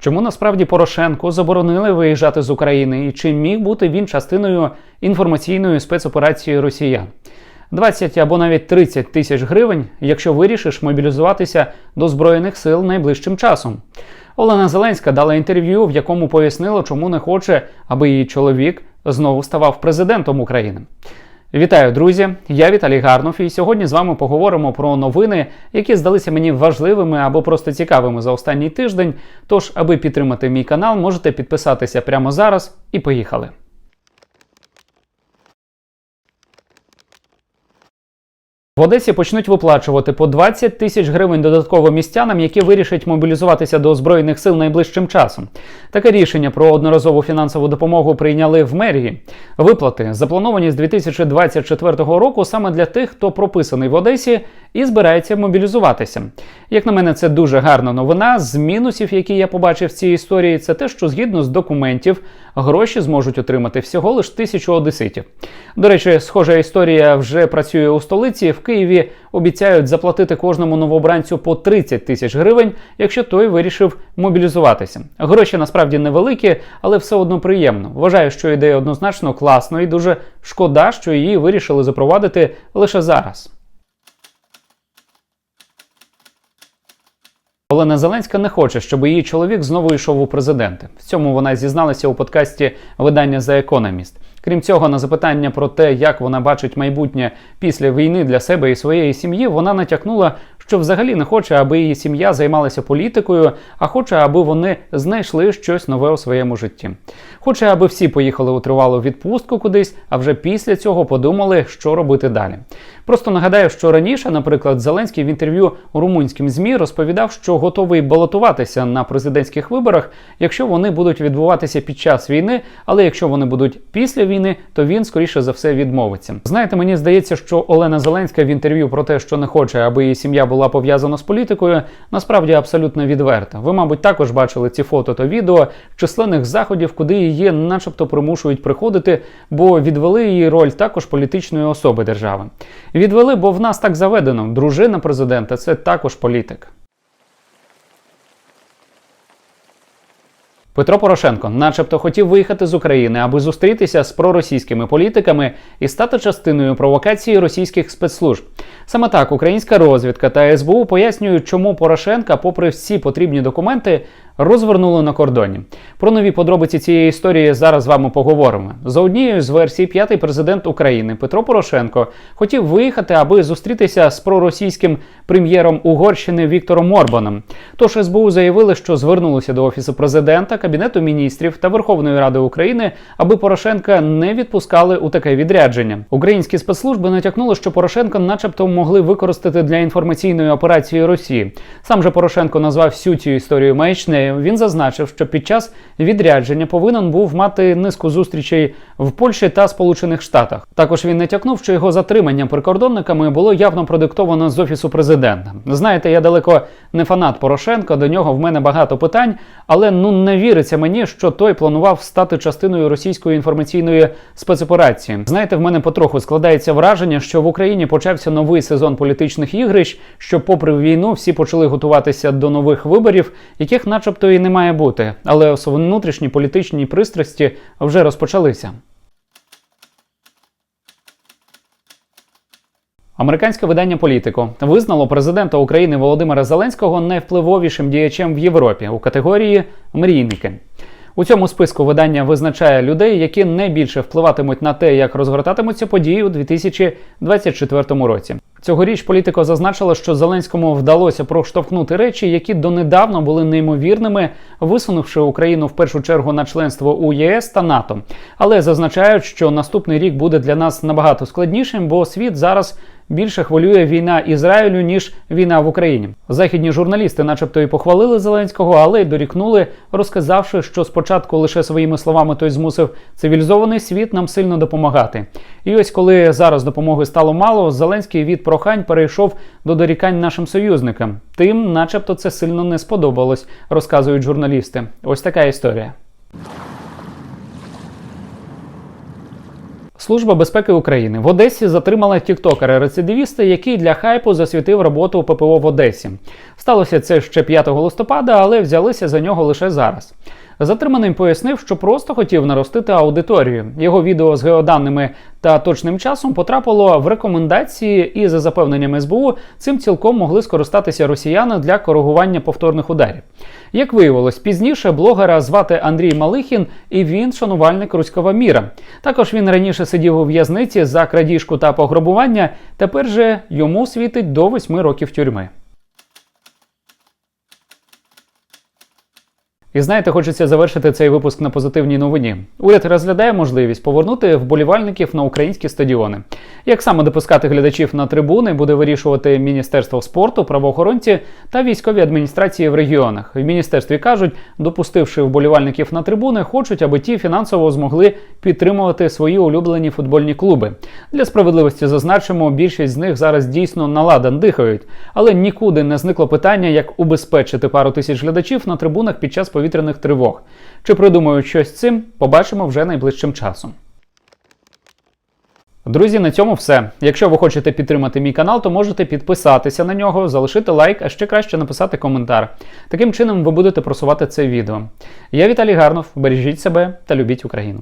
Чому насправді Порошенку заборонили виїжджати з України і чи міг бути він частиною інформаційної спецоперації росіян? 20 або навіть 30 тисяч гривень, якщо вирішиш мобілізуватися до збройних сил найближчим часом. Олена Зеленська дала інтерв'ю, в якому пояснила, чому не хоче, аби її чоловік знову ставав президентом України. Вітаю, друзі! Я Віталій Гарнов, і сьогодні з вами поговоримо про новини, які здалися мені важливими або просто цікавими за останній тиждень. Тож, аби підтримати мій канал, можете підписатися прямо зараз і поїхали. В Одесі почнуть виплачувати по 20 тисяч гривень додатково містянам, які вирішать мобілізуватися до збройних сил найближчим часом. Таке рішення про одноразову фінансову допомогу прийняли в мерії. Виплати заплановані з 2024 року саме для тих, хто прописаний в Одесі і збирається мобілізуватися. Як на мене, це дуже гарна новина. З мінусів, які я побачив в цій історії, це те, що згідно з документів гроші зможуть отримати всього лиш тисячу одеситів. До речі, схожа історія вже працює у столиці. В Києві обіцяють заплатити кожному новобранцю по 30 тисяч гривень, якщо той вирішив мобілізуватися. Гроші насправді невеликі, але все одно приємно. Вважаю, що ідея однозначно класна і дуже шкода, що її вирішили запровадити лише зараз. Олена Зеленська не хоче, щоб її чоловік знову йшов у президенти. В цьому вона зізналася у подкасті видання The Economist. Крім цього, на запитання про те, як вона бачить майбутнє після війни для себе і своєї сім'ї, вона натякнула, що взагалі не хоче, аби її сім'я займалася політикою, а хоче, аби вони знайшли щось нове у своєму житті. Хоче, аби всі поїхали у тривалу відпустку кудись, а вже після цього подумали, що робити далі. Просто нагадаю, що раніше, наприклад, Зеленський в інтерв'ю румунським змі розповідав, що готовий балотуватися на президентських виборах, якщо вони будуть відбуватися під час війни, але якщо вони будуть після війни, то він скоріше за все відмовиться. Знаєте, мені здається, що Олена Зеленська в інтерв'ю про те, що не хоче, аби її сім'я була пов'язана з політикою, насправді абсолютно відверта. Ви, мабуть, також бачили ці фото та відео численних заходів, куди її, начебто, примушують приходити, бо відвели її роль також політичної особи держави. Відвели, бо в нас так заведено. Дружина президента це також політик. Петро Порошенко, начебто, хотів виїхати з України, аби зустрітися з проросійськими політиками і стати частиною провокації російських спецслужб. Саме так українська розвідка та СБУ пояснюють, чому Порошенка, попри всі потрібні документи, розвернули на кордоні. Про нові подробиці цієї історії зараз з вами поговоримо. За однією з версій, п'ятий президент України Петро Порошенко хотів виїхати, аби зустрітися з проросійським прем'єром Угорщини Віктором Орбаном. Тож СБУ заявили, що звернулися до офісу президента, кабінету міністрів та Верховної Ради України, аби Порошенка не відпускали у таке відрядження. Українські спецслужби натякнули, що Порошенка, начебто, могли використати для інформаційної операції Росії. Сам же Порошенко назвав всю цю історію маячнею. Він зазначив, що під час відрядження повинен був мати низку зустрічей в Польщі та Сполучених Штатах. Також він натякнув, що його затримання прикордонниками було явно продиктовано з офісу президента. Знаєте, я далеко не фанат Порошенка. До нього в мене багато питань, але ну не віриться мені, що той планував стати частиною російської інформаційної спецоперації. Знаєте, в мене потроху складається враження, що в Україні почався новий сезон політичних ігрищ, що, попри війну, всі почали готуватися до нових виборів, яких, начебто, і не має бути. Але внутрішні політичні пристрасті вже розпочалися. Американське видання Політико визнало президента України Володимира Зеленського найвпливовішим діячем в Європі у категорії мрійники. У цьому списку видання визначає людей, які найбільше впливатимуть на те, як розгортатимуться події у 2024 році. Цьогоріч політико зазначило, що Зеленському вдалося проштовхнути речі, які донедавна були неймовірними, висунувши Україну в першу чергу на членство у ЄС та НАТО. Але зазначають, що наступний рік буде для нас набагато складнішим, бо світ зараз більше хвилює війна Ізраїлю ніж війна в Україні. Західні журналісти, начебто, і похвалили Зеленського, але й дорікнули, розказавши, що спочатку лише своїми словами той змусив цивілізований світ нам сильно допомагати. І ось коли зараз допомоги стало мало, Зеленський від прохань перейшов до дорікань нашим союзникам. Тим, начебто, це сильно не сподобалось, розказують журналісти. Ось така історія. Служба безпеки України в Одесі затримала тіктокера-рецидивіста, який для хайпу засвітив роботу ППО в Одесі. Сталося це ще 5 листопада, але взялися за нього лише зараз. Затриманий пояснив, що просто хотів наростити аудиторію. Його відео з геоданими та точним часом потрапило в рекомендації, і за запевненням СБУ цим цілком могли скористатися росіяни для коригування повторних ударів. Як виявилось, пізніше блогера звати Андрій Малихін, і він шанувальник руського міра. Також він раніше сидів у в'язниці за крадіжку та пограбування. Тепер же йому світить до 8 років тюрми. І знаєте, хочеться завершити цей випуск на позитивній новині. Уряд розглядає можливість повернути вболівальників на українські стадіони. Як саме допускати глядачів на трибуни, буде вирішувати Міністерство спорту, правоохоронці та військові адміністрації в регіонах. В міністерстві кажуть, допустивши вболівальників на трибуни, хочуть, аби ті фінансово змогли підтримувати свої улюблені футбольні клуби. Для справедливості зазначимо, більшість з них зараз дійсно наладан дихають, але нікуди не зникло питання, як убезпечити пару тисяч глядачів на трибунах під час повітряних тривог. Чи придумають щось цим, побачимо вже найближчим часом. Друзі, на цьому все. Якщо ви хочете підтримати мій канал, то можете підписатися на нього, залишити лайк, а ще краще написати коментар. Таким чином ви будете просувати це відео. Я Віталій Гарнов. Бережіть себе та любіть Україну.